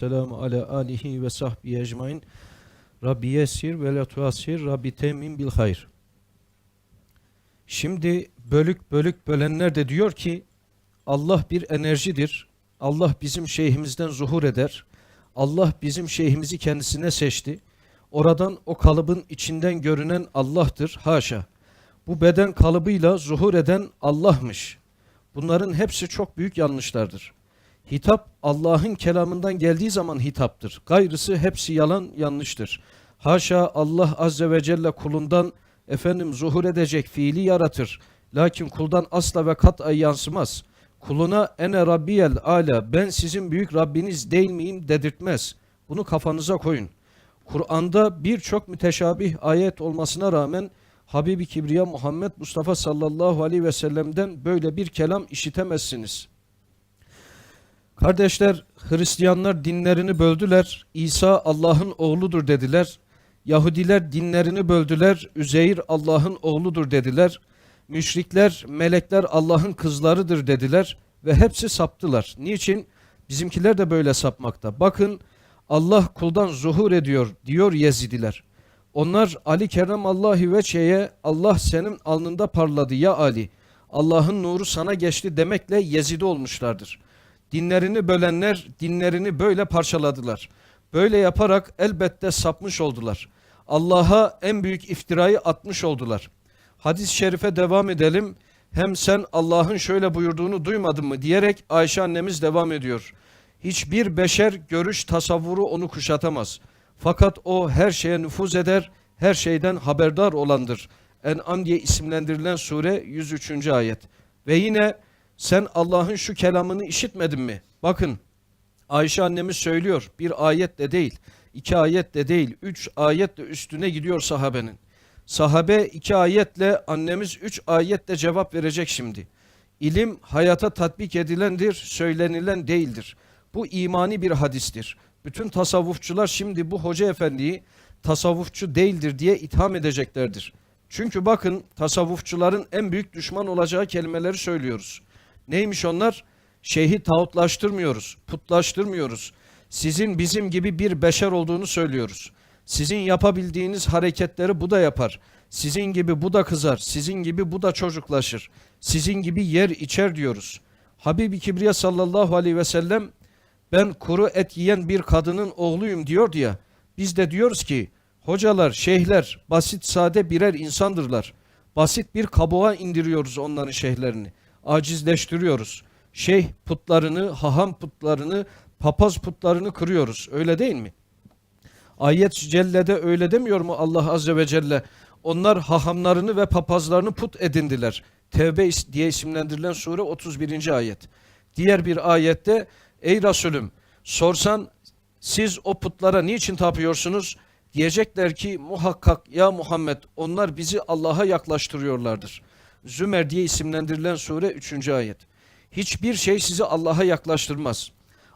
Selamu ala alihi ve sahbihi ecmain. Rabbi yessir ve la tuassir. Rabbi temin bil hayr. Şimdi bölük bölük bölenler de diyor ki Allah bir enerjidir. Allah bizim şeyhimizden zuhur eder. Allah bizim şeyhimizi kendisine seçti. Oradan o kalıbın içinden görünen Allah'tır. Haşa. Bu beden kalıbıyla zuhur eden Allah'mış. Bunların hepsi çok büyük yanlışlardır. Hitap Allah'ın kelamından geldiği zaman hitaptır. Gayrısı hepsi yalan yanlıştır. Haşa Allah azze ve celle kulundan efendim zuhur edecek fiili yaratır. Lakin kuldan asla ve kat'a yansımaz. Kuluna ene rabbiyel ala ben sizin büyük Rabbiniz değil miyim dedirtmez. Bunu kafanıza koyun. Kur'an'da birçok müteşabih ayet olmasına rağmen Habibi Kibriya Muhammed Mustafa sallallahu aleyhi ve sellem'den böyle bir kelam işitemezsiniz. Kardeşler, Hristiyanlar dinlerini böldüler. İsa Allah'ın oğludur dediler. Yahudiler dinlerini böldüler. Üzeyr Allah'ın oğludur dediler. Müşrikler, melekler Allah'ın kızlarıdır dediler ve hepsi saptılar. Niçin? Bizimkiler de böyle sapmakta. Bakın Allah kuldan zuhur ediyor diyor Yezidiler. Onlar Ali Kerremallahi veçheye Allah senin alnında parladı ya Ali. Allah'ın nuru sana geçti demekle Yezidi olmuşlardır. Dinlerini bölenler dinlerini böyle parçaladılar. Böyle yaparak elbette sapmış oldular. Allah'a en büyük iftirayı atmış oldular. Hadis-i şerife devam edelim. Hem sen Allah'ın şöyle buyurduğunu duymadın mı diyerek Ayşe annemiz devam ediyor. Hiçbir beşer görüş tasavvuru onu kuşatamaz. Fakat o her şeye nüfuz eder, her şeyden haberdar olandır. En'am diye isimlendirilen sure 103. ayet. Ve yine sen Allah'ın şu kelamını işitmedin mi? Bakın Ayşe annemiz söylüyor bir ayetle değil, iki ayetle değil, üç ayetle üstüne gidiyor sahabenin. Sahabe iki ayetle, annemiz üç ayetle cevap verecek şimdi. İlim hayata tatbik edilendir, söylenilen değildir. Bu imani bir hadistir. Bütün tasavvufçular şimdi bu hoca efendiyi tasavvufçu değildir diye itham edeceklerdir. Çünkü bakın tasavvufçuların en büyük düşman olacağı kelimeleri söylüyoruz. Neymiş onlar? Şeyhi tağutlaştırmıyoruz, putlaştırmıyoruz. Sizin bizim gibi bir beşer olduğunu söylüyoruz. Sizin yapabildiğiniz hareketleri bu da yapar. Sizin gibi bu da kızar. Sizin gibi bu da çocuklaşır. Sizin gibi yer içer diyoruz. Habibi Kibriya sallallahu aleyhi ve sellem ben kuru et yiyen bir kadının oğluyum diyor ya. Biz de diyoruz ki hocalar, şeyhler basit sade birer insandırlar. Basit bir kabuğa indiriyoruz onların şeyhlerini. Acizleştiriyoruz. Şeyh putlarını, haham putlarını, papaz putlarını kırıyoruz. Öyle değil mi? Ayet cellede öyle demiyor mu Allah azze ve celle? Onlar hahamlarını ve papazlarını put edindiler. Tevbe diye isimlendirilen sure 31. ayet. Diğer bir ayette ey Resulüm sorsan siz o putlara niçin tapıyorsunuz? Diyecekler ki muhakkak ya Muhammed onlar bizi Allah'a yaklaştırıyorlardır. Zümer diye isimlendirilen sure 3. ayet. Hiçbir şey sizi Allah'a yaklaştırmaz.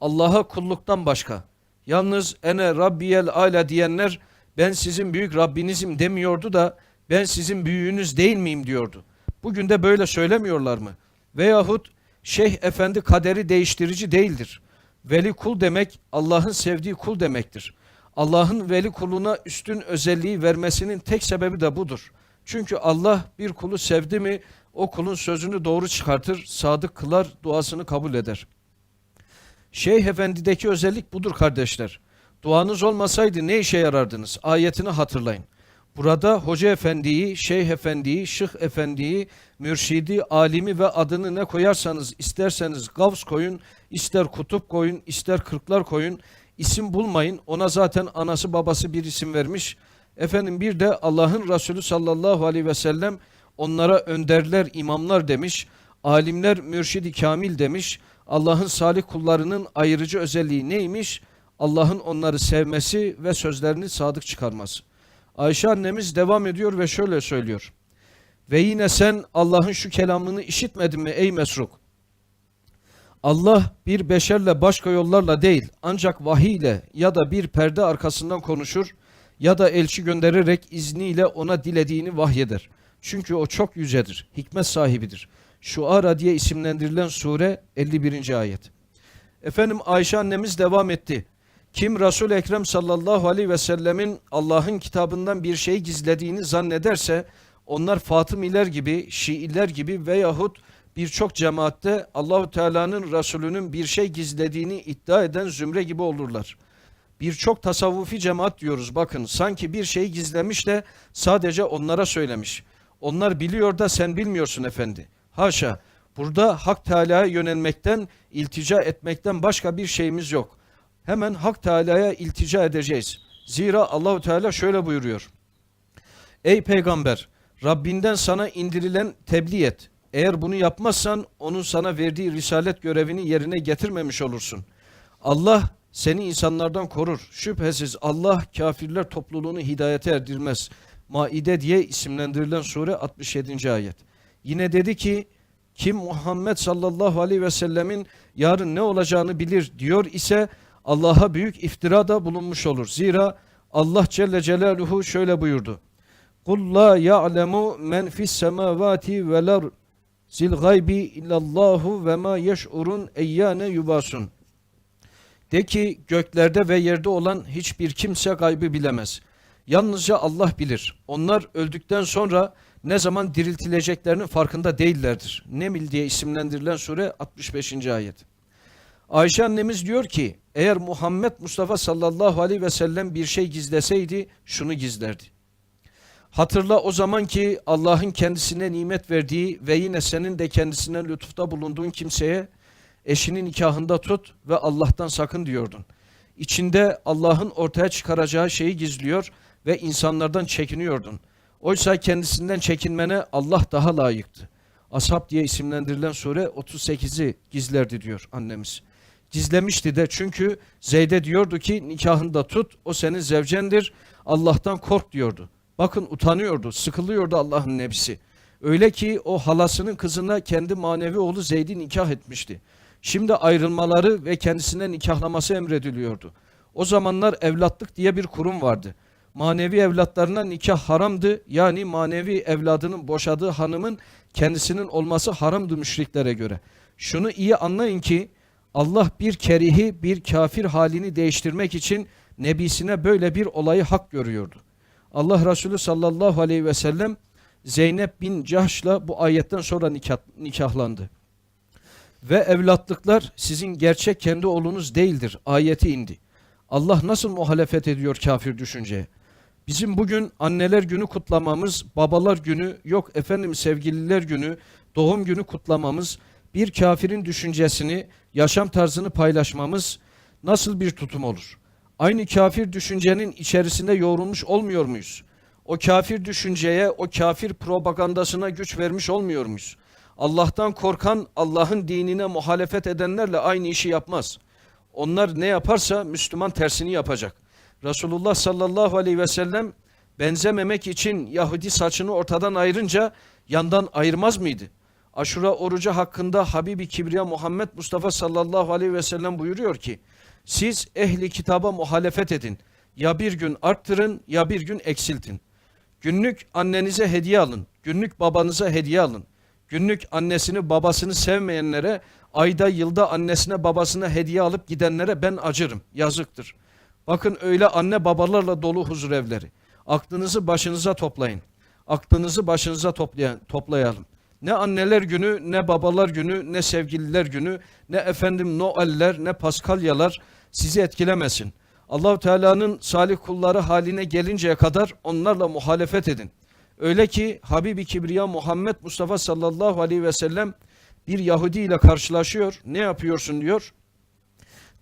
Allah'a kulluktan başka. Yalnız ene rabbiyel ala diyenler ben sizin büyük Rabbinizim demiyordu da ben sizin büyüğünüz değil miyim diyordu. Bugün de böyle söylemiyorlar mı? Veyahut şeyh efendi kaderi değiştirici değildir. Veli kul demek Allah'ın sevdiği kul demektir. Allah'ın veli kuluna üstün özelliği vermesinin tek sebebi de budur. Çünkü Allah bir kulu sevdi mi o kulun sözünü doğru çıkartır, sadık kılar, duasını kabul eder. Şeyh Efendi'deki özellik budur kardeşler. Duanız olmasaydı ne işe yarardınız? Ayetini hatırlayın. Burada Hoca Efendi'yi, Şeyh Efendi'yi, Şıh Efendi'yi, Mürşidi, Alimi ve adını ne koyarsanız isterseniz Gavs koyun, ister Kutup koyun, ister Kırklar koyun. isim bulmayın. Ona zaten anası babası bir isim vermiş. Efendim bir de Allah'ın Resulü sallallahu aleyhi ve sellem onlara önderler, imamlar demiş. Alimler mürşidi kamil demiş. Allah'ın salih kullarının ayırıcı özelliği neymiş? Allah'ın onları sevmesi ve sözlerini sadık çıkarması. Ayşe annemiz devam ediyor ve şöyle söylüyor. Ve yine sen Allah'ın şu kelamını işitmedin mi ey Mesruk? Allah bir beşerle başka yollarla değil ancak vahiy ile ya da bir perde arkasından konuşur ya da elçi göndererek izniyle ona dilediğini vahyeder. Çünkü o çok yücedir, hikmet sahibidir. Şuara diye isimlendirilen sure 51. ayet. Efendim Ayşe annemiz devam etti. Kim Resul Ekrem sallallahu aleyhi ve sellemin Allah'ın kitabından bir şey gizlediğini zannederse onlar Fatımiler gibi, Şiiler gibi veyahut birçok cemaatte Allahu Teala'nın Resulünün bir şey gizlediğini iddia eden zümre gibi olurlar. Birçok tasavvufi cemaat diyoruz bakın sanki bir şey gizlemiş de sadece onlara söylemiş. Onlar biliyor da sen bilmiyorsun efendi. Haşa burada Hak Teala'ya yönelmekten, iltica etmekten başka bir şeyimiz yok. Hemen Hak Teala'ya iltica edeceğiz. Zira Allahu Teala şöyle buyuruyor. Ey peygamber Rabbinden sana indirilen tebliğ et. Eğer bunu yapmazsan onun sana verdiği risalet görevini yerine getirmemiş olursun. Allah seni insanlardan korur. Şüphesiz Allah kafirler topluluğunu hidayete erdirmez. Maide diye isimlendirilen sure 67. ayet. Yine dedi ki kim Muhammed sallallahu aleyhi ve sellemin yarın ne olacağını bilir diyor ise Allah'a büyük iftirada bulunmuş olur. Zira Allah Celle Celaluhu şöyle buyurdu. Kul la ya'lemu men fis semavati vel zil gaybi illallahu ve ma yeş'urun eyyane yubasun. De ki göklerde ve yerde olan hiçbir kimse gaybı bilemez. Yalnızca Allah bilir. Onlar öldükten sonra ne zaman diriltileceklerinin farkında değillerdir. Nemil diye isimlendirilen sure 65. ayet. Ayşe annemiz diyor ki eğer Muhammed Mustafa sallallahu aleyhi ve sellem bir şey gizleseydi şunu gizlerdi. Hatırla o zaman ki Allah'ın kendisine nimet verdiği ve yine senin de kendisine lütufta bulunduğun kimseye eşinin nikahında tut ve Allah'tan sakın diyordun. İçinde Allah'ın ortaya çıkaracağı şeyi gizliyor ve insanlardan çekiniyordun. Oysa kendisinden çekinmene Allah daha layıktı. Ashab diye isimlendirilen sure 38'i gizlerdi diyor annemiz. Gizlemişti de çünkü Zeyd'e diyordu ki nikahında tut o senin zevcendir Allah'tan kork diyordu. Bakın utanıyordu, sıkılıyordu Allah'ın nebisi. Öyle ki o halasının kızına kendi manevi oğlu Zeyd'i nikah etmişti. Şimdi ayrılmaları ve kendisine nikahlaması emrediliyordu. O zamanlar evlatlık diye bir kurum vardı. Manevi evlatlarına nikah haramdı. Yani manevi evladının boşadığı hanımın kendisinin olması haramdı müşriklere göre. Şunu iyi anlayın ki Allah bir kerihi bir kafir halini değiştirmek için nebisine böyle bir olayı hak görüyordu. Allah Resulü sallallahu aleyhi ve sellem Zeynep bin Cahş'la bu ayetten sonra nikah, nikahlandı. Ve evlatlıklar sizin gerçek kendi oğlunuz değildir. Ayeti indi. Allah nasıl muhalefet ediyor kafir düşünceye? Bizim bugün anneler günü kutlamamız, babalar günü, yok efendim sevgililer günü, doğum günü kutlamamız, bir kafirin düşüncesini, yaşam tarzını paylaşmamız nasıl bir tutum olur? Aynı kafir düşüncenin içerisinde yoğrulmuş olmuyor muyuz? O kafir düşünceye, o kafir propagandasına güç vermiş olmuyor muyuz? Allah'tan korkan, Allah'ın dinine muhalefet edenlerle aynı işi yapmaz. Onlar ne yaparsa Müslüman tersini yapacak. Resulullah sallallahu aleyhi ve sellem benzememek için Yahudi saçını ortadan ayırınca yandan ayırmaz mıydı? Aşura orucu hakkında Habibi Kibriya Muhammed Mustafa sallallahu aleyhi ve sellem buyuruyor ki siz ehli kitaba muhalefet edin. Ya bir gün arttırın ya bir gün eksiltin. Günlük annenize hediye alın. Günlük babanıza hediye alın. Günlük annesini babasını sevmeyenlere ayda yılda annesine babasına hediye alıp gidenlere ben acırım. Yazıktır. Bakın öyle anne babalarla dolu huzur evleri. Aklınızı başınıza toplayın. Aklınızı başınıza toplayan, toplayalım. Ne anneler günü, ne babalar günü, ne sevgililer günü, ne efendim Noeller, ne Paskalyalar sizi etkilemesin. Allahu Teala'nın salih kulları haline gelinceye kadar onlarla muhalefet edin. Öyle ki Habibi Kibriya Muhammed Mustafa sallallahu aleyhi ve sellem bir Yahudi ile karşılaşıyor. Ne yapıyorsun diyor.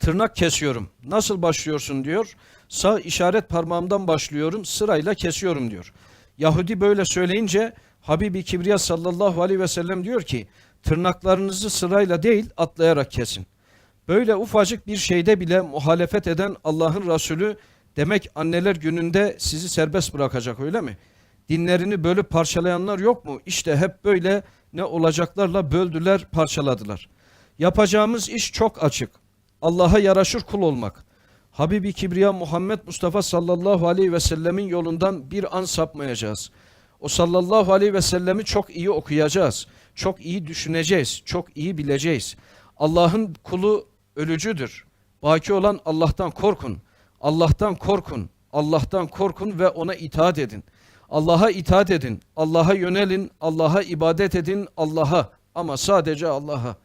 Tırnak kesiyorum. Nasıl başlıyorsun diyor. Sağ işaret parmağımdan başlıyorum sırayla kesiyorum diyor. Yahudi böyle söyleyince Habibi Kibriya sallallahu aleyhi ve sellem diyor ki tırnaklarınızı sırayla değil atlayarak kesin. Böyle ufacık bir şeyde bile muhalefet eden Allah'ın Resulü demek anneler gününde sizi serbest bırakacak öyle mi? Dinlerini bölüp parçalayanlar yok mu? İşte hep böyle ne olacaklarla böldüler, parçaladılar. Yapacağımız iş çok açık. Allah'a yaraşır kul olmak. Habibi Kibriya Muhammed Mustafa sallallahu aleyhi ve sellemin yolundan bir an sapmayacağız. O sallallahu aleyhi ve sellemi çok iyi okuyacağız. Çok iyi düşüneceğiz. Çok iyi bileceğiz. Allah'ın kulu ölücüdür. Baki olan Allah'tan korkun. Allah'tan korkun. Allah'tan korkun ve ona itaat edin. Allah'a itaat edin. Allah'a yönelin. Allah'a ibadet edin. Allah'a ama sadece Allah'a.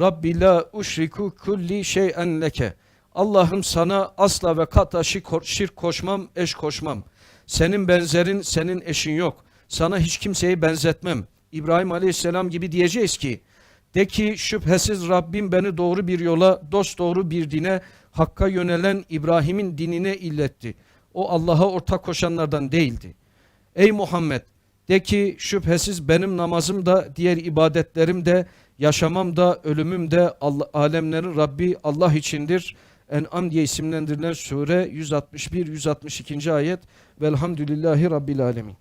Rabbi la uşriku kulli şey'en leke. Allah'ım sana asla ve kata şirk koşmam, eş koşmam. Senin benzerin, senin eşin yok. Sana hiç kimseyi benzetmem. İbrahim Aleyhisselam gibi diyeceğiz ki, de ki şüphesiz Rabbim beni doğru bir yola, dost doğru bir dine, hakka yönelen İbrahim'in dinine illetti. O Allah'a ortak koşanlardan değildi. Ey Muhammed de ki şüphesiz benim namazım da diğer ibadetlerim de yaşamam da ölümüm de Allah, alemlerin Rabbi Allah içindir. En'am diye isimlendirilen sure 161-162. ayet Velhamdülillahi Rabbil Alemin.